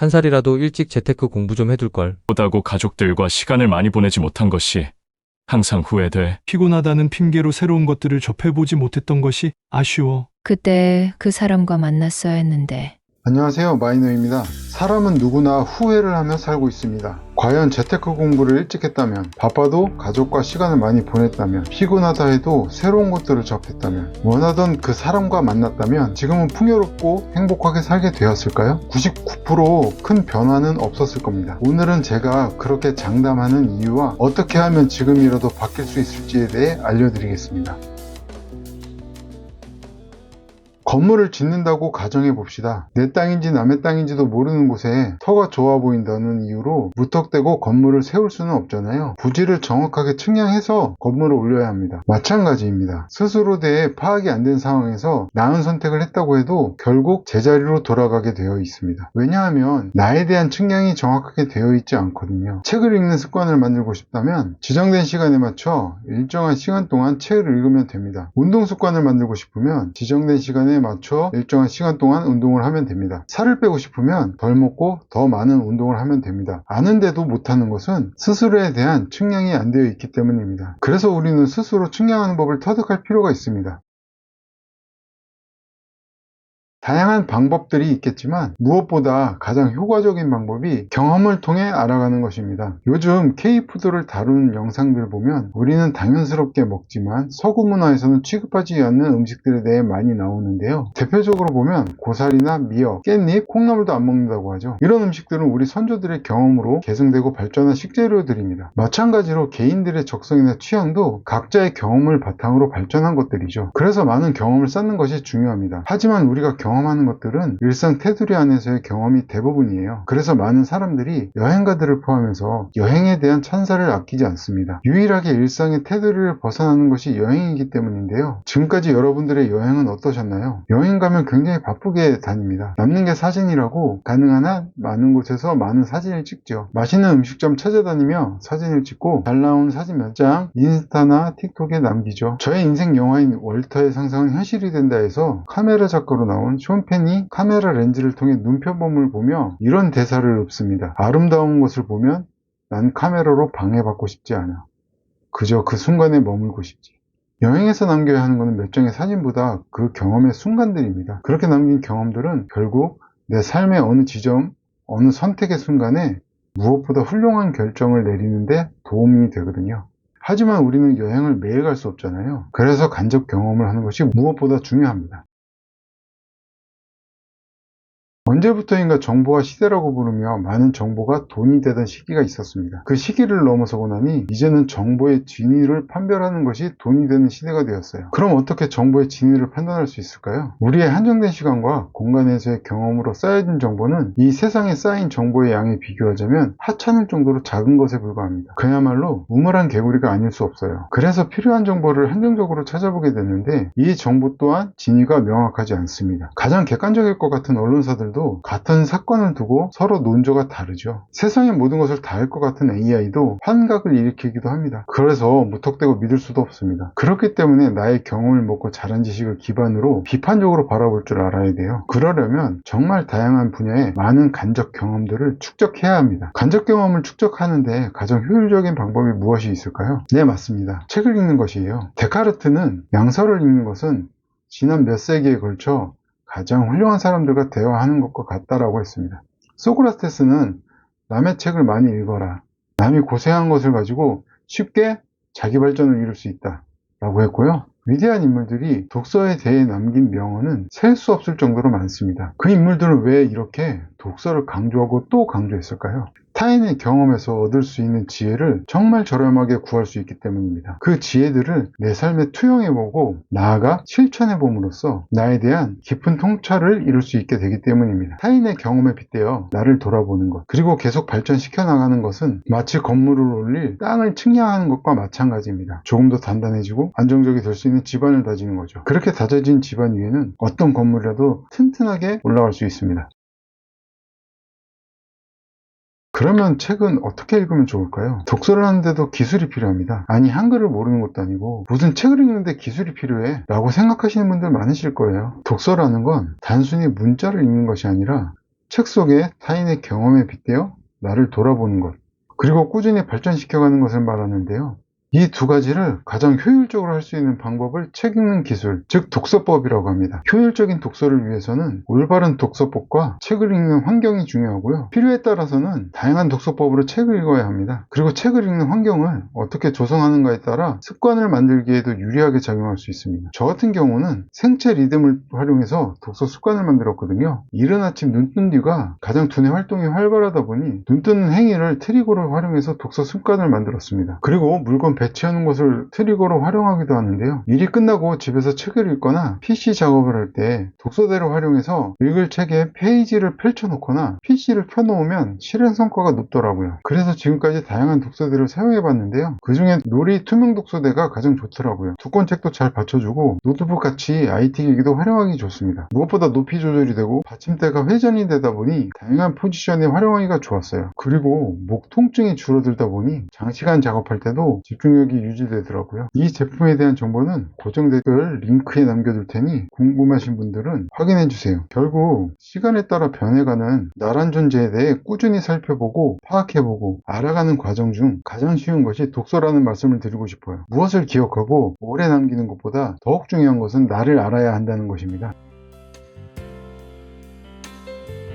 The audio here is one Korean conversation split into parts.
한 살이라도 일찍 재테크 공부 좀 해둘 걸. 보다고 가족들과 시간을 많이 보내지 못한 것이 항상 후회돼. 피곤하다는 핑계로 새로운 것들을 접해보지 못했던 것이 아쉬워. 그때 그 사람과 만났어야 했는데 안녕하세요 마이너입니다. 사람은 누구나 후회를 하며 살고 있습니다. 과연 재테크 공부를 일찍 했다면 바빠도 가족과 시간을 많이 보냈다면 피곤하다 해도 새로운 것들을 접했다면 원하던 그 사람과 만났다면 지금은 풍요롭고 행복하게 살게 되었을까요? 99%큰 변화는 없었을 겁니다. 오늘은 제가 그렇게 장담하는 이유와 어떻게 하면 지금이라도 바뀔 수 있을지에 대해 알려드리겠습니다 건물을 짓는다고 가정해 봅시다. 내 땅인지 남의 땅인지도 모르는 곳에 터가 좋아 보인다는 이유로 무턱대고 건물을 세울 수는 없잖아요. 부지를 정확하게 측량해서 건물을 올려야 합니다. 마찬가지입니다. 스스로 대해 파악이 안 된 상황에서 나은 선택을 했다고 해도 결국 제자리로 돌아가게 되어 있습니다. 왜냐하면 나에 대한 측량이 정확하게 되어 있지 않거든요. 책을 읽는 습관을 만들고 싶다면 지정된 시간에 맞춰 일정한 시간 동안 책을 읽으면 됩니다. 운동 습관을 만들고 싶으면 지정된 시간에 맞춰 일정한 시간 동안 운동을 하면 됩니다. 살을 빼고 싶으면 덜 먹고 더 많은 운동을 하면 됩니다. 아는데도 못하는 것은 스스로에 대한 측량이 안 되어 있기 때문입니다. 그래서 우리는 스스로 측량하는 법을 터득할 필요가 있습니다. 다양한 방법들이 있겠지만 무엇보다 가장 효과적인 방법이 경험을 통해 알아가는 것입니다. 요즘 K푸드를 다루는 영상들 보면 우리는 당연스럽게 먹지만 서구 문화에서는 취급하지 않는 음식들에 대해 많이 나오는데요. 대표적으로 보면 고사리나 미역, 깻잎, 콩나물도 안 먹는다고 하죠. 이런 음식들은 우리 선조들의 경험으로 계승되고 발전한 식재료들입니다. 마찬가지로 개인들의 적성이나 취향도 각자의 경험을 바탕으로 발전한 것들이죠. 그래서 많은 경험을 쌓는 것이 중요합니다. 하지만 우리가 경험 하는 것들은 일상 테두리 안에서의 경험이 대부분이에요. 그래서 많은 사람들이 여행가들을 포함해서 여행에 대한 찬사를 아끼지 않습니다. 유일하게 일상의 테두리를 벗어나는 것이 여행이기 때문인데요. 지금까지 여러분들의 여행은 어떠셨나요? 여행 가면 굉장히 바쁘게 다닙니다. 남는 게 사진이라고 가능한 한 많은 곳에서 많은 사진을 찍죠. 맛있는 음식점 찾아다니며 사진을 찍고 잘 나온 사진 몇 장 인스타나 틱톡에 남기죠. 저의 인생 영화인 월터의 상상은 현실이 된다 해서 카메라 작가로 나온 쇼 펜이 카메라 렌즈를 통해 눈표범을 보며 이런 대사를 읊습니다. 아름다운 것을 보면 난 카메라로 방해받고 싶지 않아. 그저 그 순간에 머물고 싶지. 여행에서 남겨야 하는 것은 몇 장의 사진보다 그 경험의 순간들입니다. 그렇게 남긴 경험들은 결국 내 삶의 어느 지점, 어느 선택의 순간에 무엇보다 훌륭한 결정을 내리는데 도움이 되거든요. 하지만 우리는 여행을 매일 갈 수 없잖아요. 그래서 간접 경험을 하는 것이 무엇보다 중요합니다. 언제부터인가 정보화 시대라고 부르며 많은 정보가 돈이 되던 시기가 있었습니다. 그 시기를 넘어서고 나니 이제는 정보의 진위를 판별하는 것이 돈이 되는 시대가 되었어요. 그럼 어떻게 정보의 진위를 판단할 수 있을까요? 우리의 한정된 시간과 공간에서의 경험으로 쌓여진 정보는 이 세상에 쌓인 정보의 양에 비교하자면 하찮을 정도로 작은 것에 불과합니다. 그야말로 우물한 개구리가 아닐 수 없어요. 그래서 필요한 정보를 한정적으로 찾아보게 되는데 이 정보 또한 진위가 명확하지 않습니다. 가장 객관적일 것 같은 언론사들 도 같은 사건을 두고 서로 논조가 다르죠. 세상의 모든 것을 다알것 같은 AI도 환각을 일으키기도 합니다. 그래서 무턱대고 믿을 수도 없습니다. 그렇기 때문에 나의 경험을 먹고 자란 지식을 기반으로 비판적으로 바라볼 줄 알아야 돼요. 그러려면 정말 다양한 분야의 많은 간접 경험들을 축적해야 합니다. 간접 경험을 축적하는데 가장 효율적인 방법이 무엇이 있을까요? 네, 맞습니다. 책을 읽는 것이에요. 데카르트는 양서를 읽는 것은 지난 몇 세기에 걸쳐 가장 훌륭한 사람들과 대화하는 것과 같다라고 했습니다. 소크라테스는 남의 책을 많이 읽어라. 남이 고생한 것을 가지고 쉽게 자기 발전을 이룰 수 있다. 라고 했고요. 위대한 인물들이 독서에 대해 남긴 명언은 셀 수 없을 정도로 많습니다. 그 인물들은 왜 이렇게 독서를 강조하고 또 강조했을까요? 타인의 경험에서 얻을 수 있는 지혜를 정말 저렴하게 구할 수 있기 때문입니다. 그 지혜들을 내 삶에 투영해보고 나아가 실천해봄으로써 나에 대한 깊은 통찰을 이룰 수 있게 되기 때문입니다. 타인의 경험에 빗대어 나를 돌아보는 것, 그리고 계속 발전시켜 나가는 것은 마치 건물을 올릴 땅을 측량하는 것과 마찬가지입니다. 조금 더 단단해지고 안정적이 될 수 있는 지반을 다지는 거죠. 그렇게 다져진 지반 위에는 어떤 건물이라도 튼튼하게 올라갈 수 있습니다. 그러면 책은 어떻게 읽으면 좋을까요? 독서를 하는데도 기술이 필요합니다. 아니 한글을 모르는 것도 아니고 무슨 책을 읽는데 기술이 필요해? 라고 생각하시는 분들 많으실 거예요. 독서라는 건 단순히 문자를 읽는 것이 아니라 책 속에 타인의 경험에 빗대어 나를 돌아보는 것, 그리고 꾸준히 발전시켜가는 것을 말하는데요. 이 두 가지를 가장 효율적으로 할 수 있는 방법을 책 읽는 기술, 즉 독서법이라고 합니다. 효율적인 독서를 위해서는 올바른 독서법과 책을 읽는 환경이 중요하고요. 필요에 따라서는 다양한 독서법으로 책을 읽어야 합니다. 그리고 책을 읽는 환경을 어떻게 조성하는가에 따라 습관을 만들기에도 유리하게 작용할 수 있습니다. 저 같은 경우는 생체 리듬을 활용해서 독서 습관을 만들었거든요. 이른 아침 눈 뜬 뒤가 가장 두뇌 활동이 활발하다 보니 눈 뜨는 행위를 트리거로 활용해서 독서 습관을 만들었습니다. 그리고 물건 배치하는 것을 트리거로 활용하기도 하는데요. 일이 끝나고 집에서 책을 읽거나 PC 작업을 할 때 독서대를 활용해서 읽을 책에 페이지를 펼쳐놓거나 PC를 켜놓으면 실행 성과가 높더라고요. 그래서 지금까지 다양한 독서대를 사용해 봤는데요. 그 중에 놀이 투명 독서대가 가장 좋더라고요. 두꺼운 책도 잘 받쳐주고 노트북 같이 IT 기기도 활용하기 좋습니다. 무엇보다 높이 조절이 되고 받침대가 회전이 되다 보니 다양한 포지션에 활용하기가 좋았어요. 그리고 목 통증이 줄어들다 보니 장시간 작업할 때도 집중 력이 유지되더라고요. 이 제품에 대한 정보는 고정 댓글 링크에 남겨둘 테니 궁금하신 분들은 확인해 주세요. 결국 시간에 따라 변해가는 나란 존재에 대해 꾸준히 살펴보고 파악해보고 알아가는 과정 중 가장 쉬운 것이 독서라는 말씀을 드리고 싶어요. 무엇을 기억하고 오래 남기는 것보다 더욱 중요한 것은 나를 알아야 한다는 것입니다.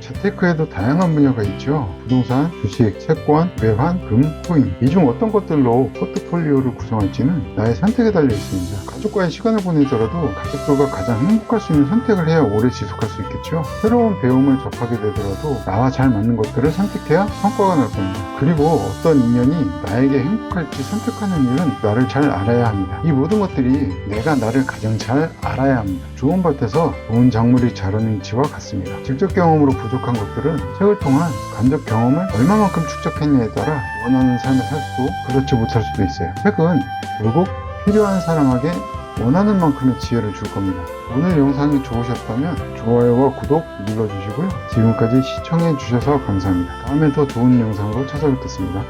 재테크에도 다양한 분야가 있죠. 부동산, 주식, 채권, 외환, 금, 코인. 이 중 어떤 것들로 포트폴리오를 구성할지는 나의 선택에 달려 있습니다. 가족과의 시간을 보내더라도 가족들과 가장 행복할 수 있는 선택을 해야 오래 지속할 수 있겠죠. 새로운 배움을 접하게 되더라도 나와 잘 맞는 것들을 선택해야 성과가 날 겁니다. 그리고 어떤 인연이 나에게 행복할지 선택하는 일은 나를 잘 알아야 합니다. 이 모든 것들이 내가 나를 가장 잘 알아야 합니다. 좋은 밭에서 좋은 작물이 자라는 위치와 같습니다. 직접 경험으로 부족 한 것들은 책을 통한 간접 경험을 얼마만큼 축적했냐에 따라 원하는 삶을 살 수도 그렇지 못할 수도 있어요. 책은 결국 필요한 사람에게 원하는 만큼의 지혜를 줄 겁니다. 오늘 영상이 좋으셨다면 좋아요와 구독 눌러주시고요. 지금까지 시청해 주셔서 감사합니다. 다음에 더 좋은 영상으로 찾아뵙겠습니다.